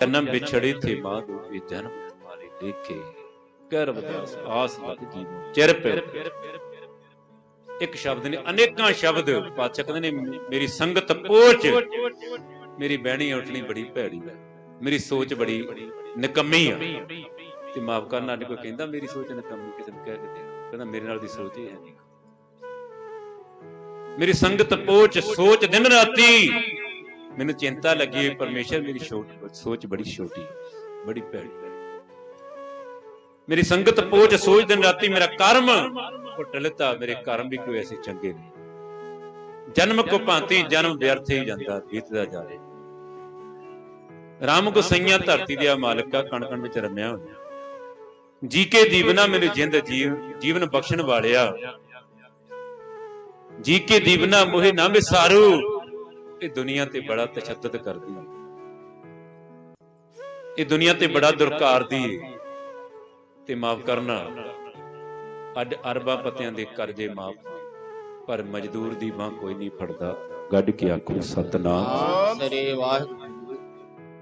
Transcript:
ਜਨਮ ਵਿਛੜੀ ਥੇ ਮਾਂ ਦੂਜੀ ਜਨਮ ਵਾਲੇ ਦੇਖੇ ਗਰਭ ਦਾਸ ਆਸ ਲਗ ਜੀਵੋ ਚਿਰ ਪਿਰ ਇੱਕ ਸ਼ਬਦ ਨੇ ਅਨੇਕਾਂ ਸ਼ਬਦ ਪਾਤਸ਼ਾਹ ਕਹਿੰਦੇ ਨੇ। ਮੇਰੀ ਸੰਗਤ ਪੋਚ। ਮੇਰੀ ਬਹਿਣੀ ਉੱਠਣੀ ਬੜੀ ਭੈੜੀ ਹੈ। ਮੇਰੀ ਸੋਚ ਬੜੀ ਨਿਕੰਮੀ ਆ। ਤੇ ਮਾਫ ਕਰਨਾ ਨਹੀਂ ਕੋਈ ਕਹਿੰਦਾ ਮੇਰੀ ਸੋਚ ਨਿਕੰਮੀ ਕਿਸੇ ਨੂੰ ਕਹਿ ਕੇ ਦੇ ਕਹਿੰਦਾ ਮੇਰੇ ਨਾਲ ਦੀ ਸੋਚ ਹੀ ਹੈ। ਨਹੀਂ ਮੇਰੀ ਸੰਗਤ ਪੋਚ ਸੋਚ ਦਿਨ ਰਾਤੀ। ਮੈਨੂੰ ਚਿੰਤਾ ਲੱਗੀ ਹੋਈ, ਪਰਮੇਸ਼ਰ ਮੇਰੀ ਛੋਟ ਸੋਚ ਬੜੀ ਛੋਟੀ ਬੜੀ ਭੈੜੀ। ਮੇਰੀ ਸੰਗਤ ਪੋਚ ਸੋਚ ਦਿਨ ਰਾਤੀ ਮੇਰਾ ਕਰਮ ਉਹ ਟਲਤਾ ਮੇਰੇ ਕਰਮ ਵੀ ਕੋਈ ਐਸੇ ਚੰਗੇ ਨਹੀਂ। ਜਨਮ ਕੋ ਭਾਂਤੀ ਜਨਮ ਵਿਅਰਥ ਹੀ ਜਾਂਦਾ ਬੀਤਦਾ ਜਾਵੇ ਰਾਮ ਗੁਸਈਆਂ ਧਰਤੀ ਦੇ ਮਾਲਕਾ ਕਣ ਕਣ ਵਿੱਚ ਰਮਿਆ ਹੋਇਆ। ਜੀ ਕੇ ਦੀਵਨਾ ਮੈਨੂੰ ਜਿੰਦ ਜੀਵ ਜੀਵਨ ਬਖਸ਼ਣ ਵਾਲਿਆ। ਜੀ ਕੇ ਦੀਵਨਾ ਮੋਹੇ ਨਾ ਵਿਸਾਰੂ ਇਹ ਦੁਨੀਆ ਤੇ ਬੜਾ ਤਸ਼ੱਦਦ ਕਰਦੀ ਹੈ। ਇਹ ਦੁਨੀਆ ਤੇ ਬੜਾ ਦੁਰਕਾਰਦੀ ਹੈ। ਤੇ ਮਾਫ ਕਰਨਾ, ਅੱਜ ਅਰਬਾਂ ਪਤਿਆਂ ਦੇ ਕਰਜ਼ੇ ਮਾਫ ਪਰ ਮਜ਼ਦੂਰ ਦੀ ਬਾਹ ਕੋਈ ਨਹੀਂ ਫੜਦਾ। ਗੱਡ ਕੇ ਆਖੋ, ਸਤਨਾਮ। ਸ੍ਰੀ ਵਾਹਿਗੁਰੂ।